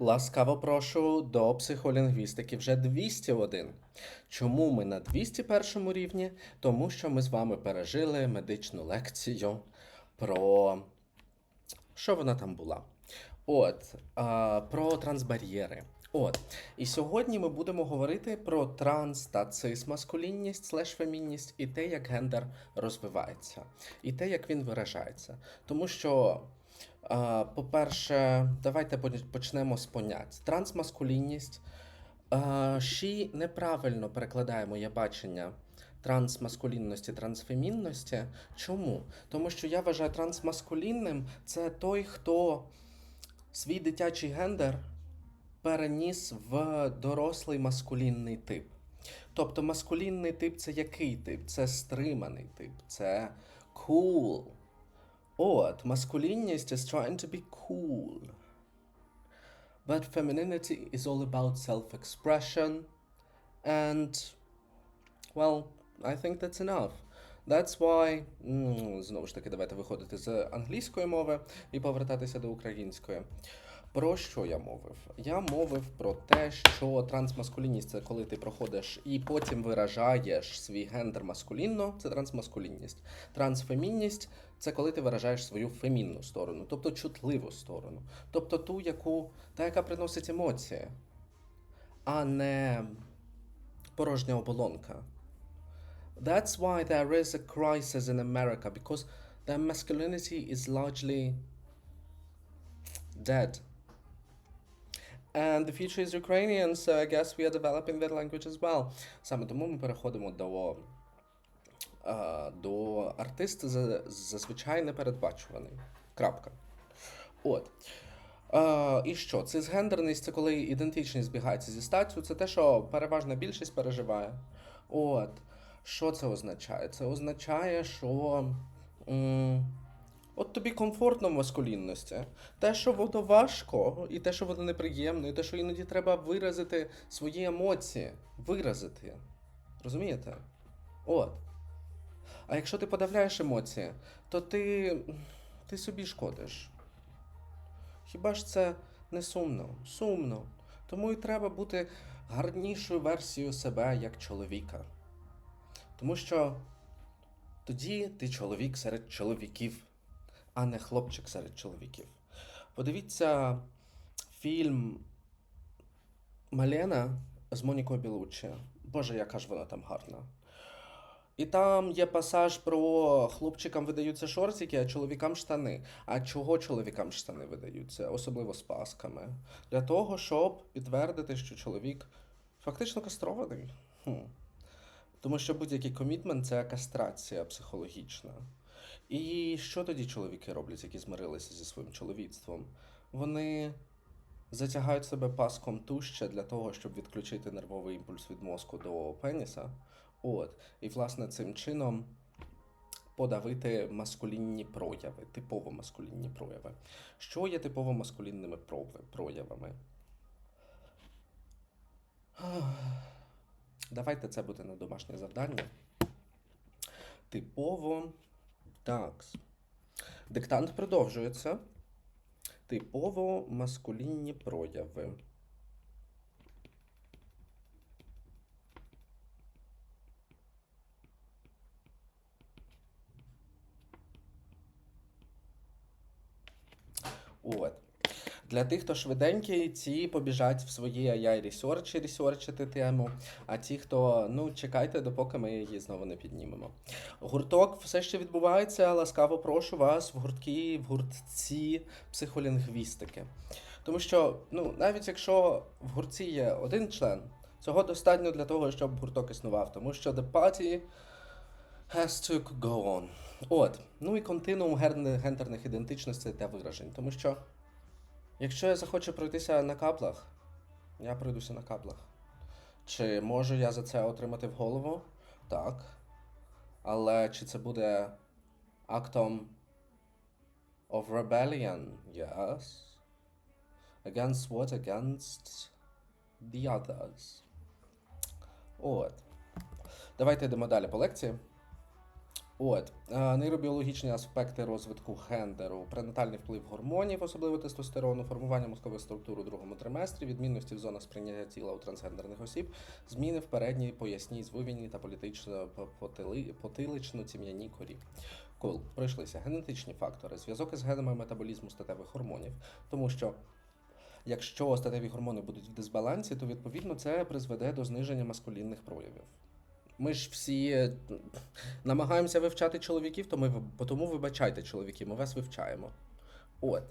Ласкаво прошу до психолінгвістики вже 201. Чому ми на 201 рівні? Тому що ми з вами пережили медичну лекцію про. Що вона там була? От, а, про трансбар'єри. От. І сьогодні ми будемо говорити про транс та цисмаскулінність слеш фемінність і те, як гендер розвивається, і те, як він виражається. Тому що По-перше, давайте почнемо з понять. Трансмаскулінність. Ші неправильно перекладає моє бачення трансмаскулінності, трансфемінності. Чому? Тому що я вважаю трансмаскулінним це той, хто свій дитячий гендер переніс в дорослий маскулінний тип. Тобто маскулінний тип це який тип? Це стриманий тип, це cool. От, маскулінність is trying to be cool. But femininity is all about self-expression. And, well, I think that's enough. That's why, м, знову ж таки, давайте виходити з англійської мови і повертатися до української. Про що я мовив? Я мовив про те, що трансмаскулінність це коли ти проходиш і потім виражаєш свій гендер маскулінно, це трансмаскулінність. Трансфемінність це коли ти виражаєш свою фемінну сторону, тобто чутливу сторону, тобто ту, яку, та, яка приносить емоції, а не порожня оболонка. That's why there is a crisis in America because their masculinity is largely dead. And the future is Ukrainian, so I guess we are developing that language as well. Саме тому ми переходимо до, е, до артист за- зазвичай непередбачуваний. Крапка. От. Е, і що? Цисгендерність це коли ідентичність збігається зі статтю, це те, що переважна більшість переживає. От. Що це означає? Це означає, що. м, От тобі комфортно в маскулінності. Те, що воно важко, і те, що воно неприємно, і те, що іноді треба виразити свої емоції. Виразити. Розумієте? От. А якщо ти подавляєш емоції, то ти. ти собі шкодиш. Хіба ж це не сумно? Сумно. Тому і треба бути гарнішою версією себе як чоловіка. Тому що тоді ти чоловік серед чоловіків, а не хлопчик серед чоловіків. Подивіться фільм Малена з Монікою Білуччі. Боже, яка ж вона там гарна. І там є пасаж про хлопчикам видаються шортики, а чоловікам штани. А чого чоловікам штани видаються, особливо з пасками? Для того, щоб підтвердити, що чоловік фактично кастрований. Хм. Тому що будь-який комітмент це кастрація психологічна. І що тоді чоловіки роблять, які змирилися зі своїм чоловіцтвом? Вони затягають себе паском туще для того, щоб відключити нервовий імпульс від мозку до пеніса. От. І, власне, цим чином подавити маскулінні прояви, типово маскулінні прояви. Що є типово маскулінними проявами? Давайте це буде на домашнє завдання. Типово. Так. Диктант продовжується. Типово маскулінні прояви. От. Для тих, хто швиденький, ці побіжать в свої AI ресерчі ресерчити тему. А ті, хто ну чекайте, допоки ми її знову не піднімемо. Гурток все ще відбувається. Ласкаво прошу вас в гуртки, в гуртці психолінгвістики. Тому що, ну, навіть якщо в гуртці є один член, цього достатньо для того, щоб гурток існував, тому що the party has to go on. От. Ну і континуум гендерних ідентичностей та виражень. Тому що, якщо я захочу пройтися на каплах, я пройдуся на каплах. Чи можу я за це отримати в голову? Так. Але чи це буде актом of rebellion? Yes. Against what? Against the others. От. Давайте йдемо далі по лекції. От, е, нейробіологічні аспекти розвитку гендеру, пренатальний вплив гормонів, особливо тестостерону, формування мозкових структур у другому триместрі, відмінності в зонах сприйняття тіла у трансгендерних осіб, зміни в передній, поясній, звивільній та політично потили- потилично-тім'яній корі. Кул. Пройшлися генетичні фактори, зв'язок із генами метаболізму статевих гормонів, тому що. Якщо статеві гормони будуть в дисбалансі, то відповідно це призведе до зниження маскулінних проявів. Ми ж всі е, намагаємося вивчати чоловіків, то ми тому вибачайте чоловіки, ми вас вивчаємо. От.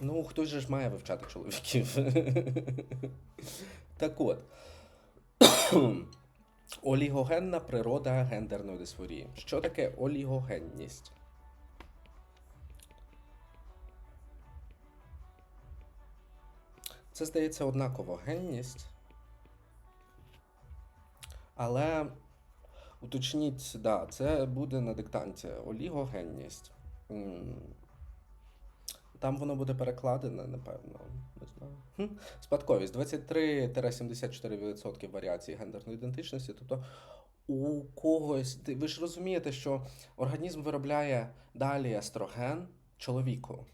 Ну, хтось же ж має вивчати чоловіків. Так от. Олігогенна природа гендерної дисфорії. Що таке олігогенність? Це здається однаково генність. Але уточніть, да, це буде на диктанті. Олігогенність. Там воно буде перекладене, напевно. Не знаю. Спадковість 23-74% варіацій гендерної ідентичності. Тобто у когось. Ви ж розумієте, що організм виробляє далі естроген чоловіку.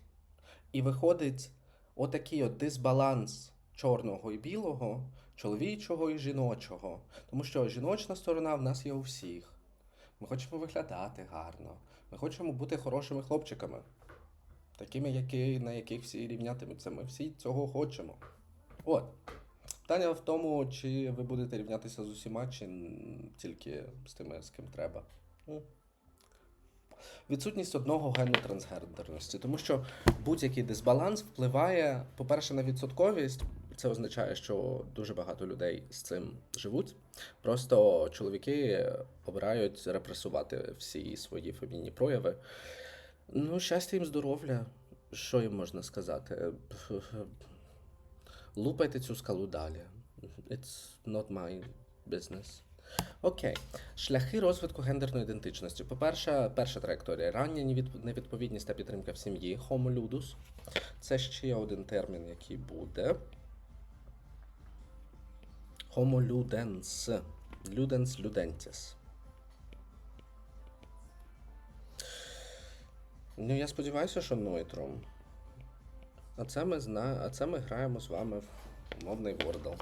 І виходить отакий от дисбаланс чорного і білого, чоловічого і жіночого. Тому що жіночна сторона в нас є у всіх. Ми хочемо виглядати гарно. Ми хочемо бути хорошими хлопчиками, такими, які, на яких всі рівнятимуться. Ми всі цього хочемо. От. Питання в тому, чи ви будете рівнятися з усіма, чи тільки з тими, з ким треба. Відсутність одного гену трансгендерності, тому що будь-який дисбаланс впливає, по-перше, на відсотковість. Це означає, що дуже багато людей з цим живуть. Просто чоловіки обирають репресувати всі свої фемінні прояви. Ну, щастя їм здоров'я. Що їм можна сказати? Лупайте цю скалу далі. It's not my business. Окей. Шляхи розвитку гендерної ідентичності. По-перше, перша траєкторія рання невідповідність та підтримка в сім'ї Homo ludus. Це ще один термін, який буде. Homo ludens. Ludens ludentis. Ну, я сподіваюся, що нойтром. А це ми зна... а це ми граємо з вами в умовний Wordle.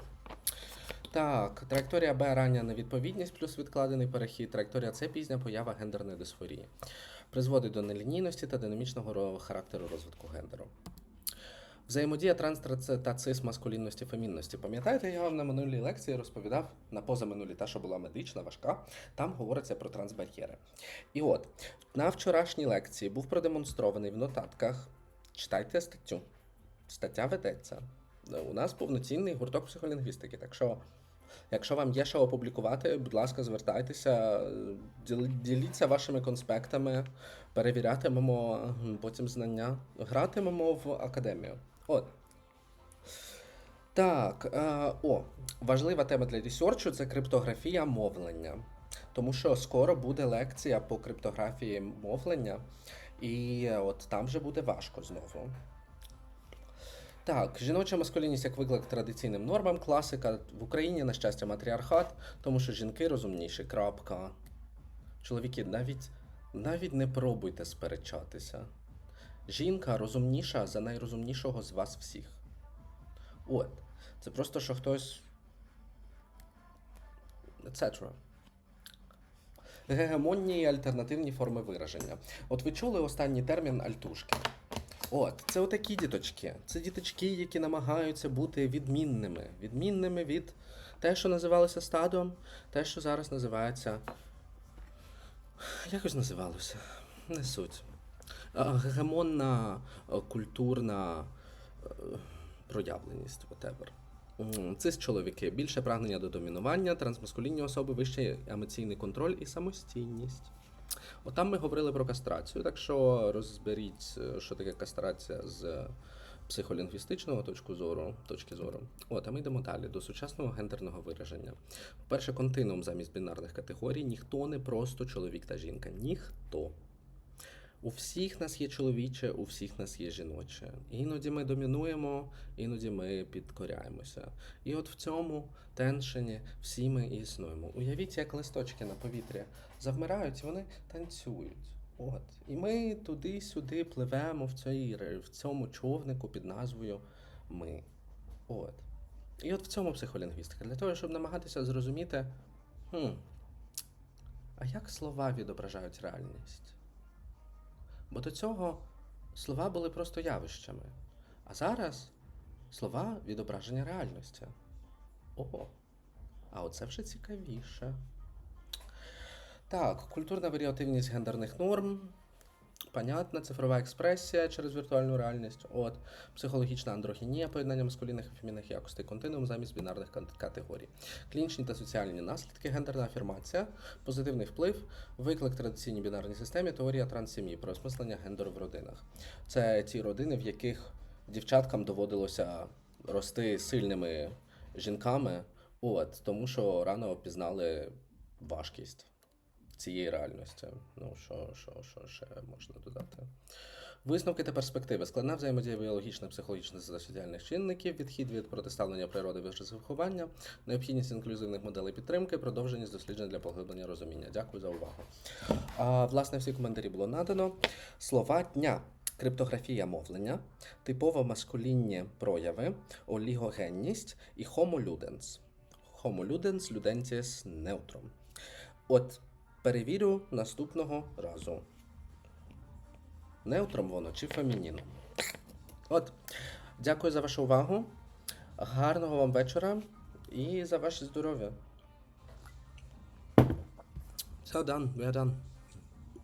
Так, траєкторія Б рання невідповідність плюс відкладений перехід. Траєкторія С пізня поява гендерної дисфорії. Призводить до нелінійності та динамічного характеру розвитку гендеру. Взаємодія транстра та цис маскулінності фемінності. Пам'ятаєте, я вам на минулій лекції розповідав на позаминулій, та, що була медична, важка, там говориться про трансбар'єри. І от, на вчорашній лекції був продемонстрований в нотатках. Читайте статтю. Стаття ведеться. У нас повноцінний гурток психолінгвістики. Так що, якщо вам є що опублікувати, будь ласка, звертайтеся, діліться вашими конспектами, перевірятимемо потім знання, гратимемо в академію. От. Так, е, о, важлива тема для ресерчу це криптографія мовлення. Тому що скоро буде лекція по криптографії мовлення, і е, от там вже буде важко знову. Так, жіноча маскулінність як виклик традиційним нормам, класика. В Україні, на щастя, матріархат, тому що жінки розумніші. Крапка. Чоловіки, навіть, навіть не пробуйте сперечатися. Жінка розумніша за найрозумнішого з вас всіх. От. Це просто, що хтось. Etc. Гегемонні і альтернативні форми вираження. От ви чули останній термін альтушки. От, це отакі діточки. Це діточки, які намагаються бути відмінними. Відмінними від те, що називалося стадом, те, що зараз називається. Якось називалося. Не суть. А, Гегемонна е, культурна е, проявленість, whatever. Цис чоловіки. Більше прагнення до домінування, трансмаскулінні особи, вищий емоційний контроль і самостійність. От там ми говорили про кастрацію, так що розберіть, е, що таке кастрація з психолінгвістичного точки зору, точки зору. От, а ми йдемо далі до сучасного гендерного вираження. По-перше, континуум замість бінарних категорій. Ніхто не просто чоловік та жінка. Ніхто. У всіх нас є чоловіче, у всіх нас є жіноче. Іноді ми домінуємо, іноді ми підкоряємося. І от в цьому теншені всі ми існуємо. Уявіть, як листочки на повітрі завмирають, вони танцюють. От. І ми туди-сюди пливемо в, цій, в цьому човнику під назвою Ми. От. І от в цьому психолінгвістика. Для того, щоб намагатися зрозуміти, хм, а як слова відображають реальність? Бо до цього слова були просто явищами. А зараз слова відображення реальності. О, а оце вже цікавіше. Так, культурна варіативність гендерних норм. Понятна цифрова експресія через віртуальну реальність. От, психологічна андрогінія, поєднання маскулінних і фемінних якостей, континуум замість бінарних категорій. Клінічні та соціальні наслідки, гендерна афірмація, позитивний вплив, виклик традиційній бінарній системі, теорія транссім'ї, переосмислення гендеру в родинах. Це ті родини, в яких дівчаткам доводилося рости сильними жінками, от, тому що рано опізнали важкість цієї реальності. Ну, що, що, що ще можна додати? Висновки та перспективи. Складна взаємодія психологічних та соціальних чинників, відхід від протиставлення природи виховання, необхідність інклюзивних моделей підтримки, продовженість досліджень для поглиблення розуміння. Дякую за увагу. А, власне, всі коментарі було надано. Слова дня. Криптографія мовлення, типово маскулінні прояви, олігогенність і homo ludens. Homo ludens ludentis neutrum. От перевірю наступного разу. Неутром воно чи фемініном. От. Дякую за вашу увагу. Гарного вам вечора і за ваше здоров'я. Все. We are done.